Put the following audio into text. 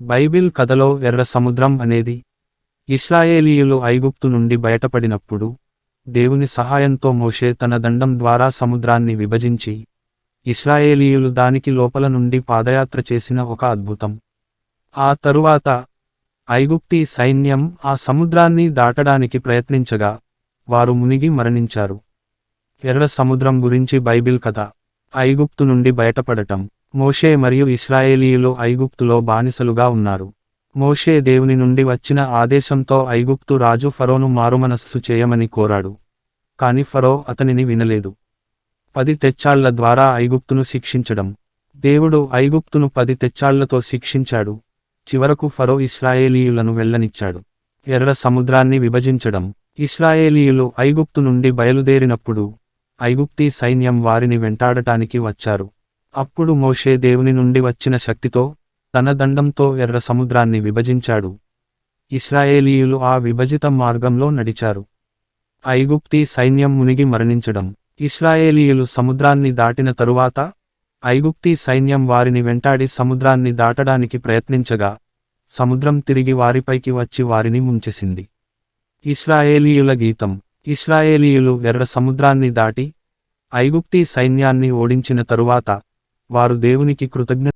Bible కథలో ఎర్ర సముద్రం అనేది ఇస్రాయేలీయులు ఐగుప్తు నుండి బయటపడినప్పుడు దేవుని సహాయంతో మోషే తన దండం ద్వారా సముద్రాన్ని విభజించి ఇస్రాయేలీయులు దానికి లోపల నుండి పాదయాత్ర చేసిన ఒక అద్భుతం. ఆ తరువాత ఐగుప్తి సైన్యం ఆ సముద్రాన్ని దాటడానికి ప్రయత్నించగా వారు మునిగి మరణించారు. ఎర్ర సముద్రం గురించి బైబిల్ కథ. ఐగుప్తు నుండి బయటపడటం. మోషే మరియు ఇస్రాయేలీయులు ఐగుప్తులో బానిసలుగా ఉన్నారు. మోషే దేవుని నుండి వచ్చిన ఆదేశంతో ఐగుప్తు రాజు ఫరోను మారుమనస్సు చేయమని కోరాడు. కాని ఫరో అతనిని వినలేదు. పది తెచ్చాళ్ళ ద్వారా ఐగుప్తును శిక్షించడం. దేవుడు ఐగుప్తును పది తెచ్చాళ్ళతో శిక్షించాడు. చివరకు ఫరో ఇస్రాయేలీయులను వెళ్ళనిచ్చాడు. ఎర్ర సముద్రాన్ని విభజించడం. ఇస్రాయేలీయులు ఐగుప్తు నుండి బయలుదేరినప్పుడు ఐగుప్తీ సైన్యం వారిని వెంటాడటానికి వచ్చారు. అప్పుడు మోషే దేవుని నుండి వచ్చిన శక్తితో తన దండంతో ఎర్ర సముద్రాన్ని విభజించాడు. ఇస్రాయేలీయులు ఆ విభజిత మార్గంలో నడిచారు. ఐగుప్తీ సైన్యం మునిగి మరణించడం. ఇస్రాయేలీయులు సముద్రాన్ని దాటిన తరువాత ఐగుప్తీ సైన్యం వారిని వెంటాడి సముద్రాన్ని దాటడానికి ప్రయత్నించగా సముద్రం తిరిగి వారిపైకి వచ్చి వారిని ముంచెసింది. ఇస్రాయేలీయుల గీతం. ఇస్రాయేలీయులు ఎర్ర సముద్రాన్ని దాటి ఐగుప్తీ సైన్యాన్ని ఓడించిన తరువాత వారు దేవునికి కృతజ్ఞ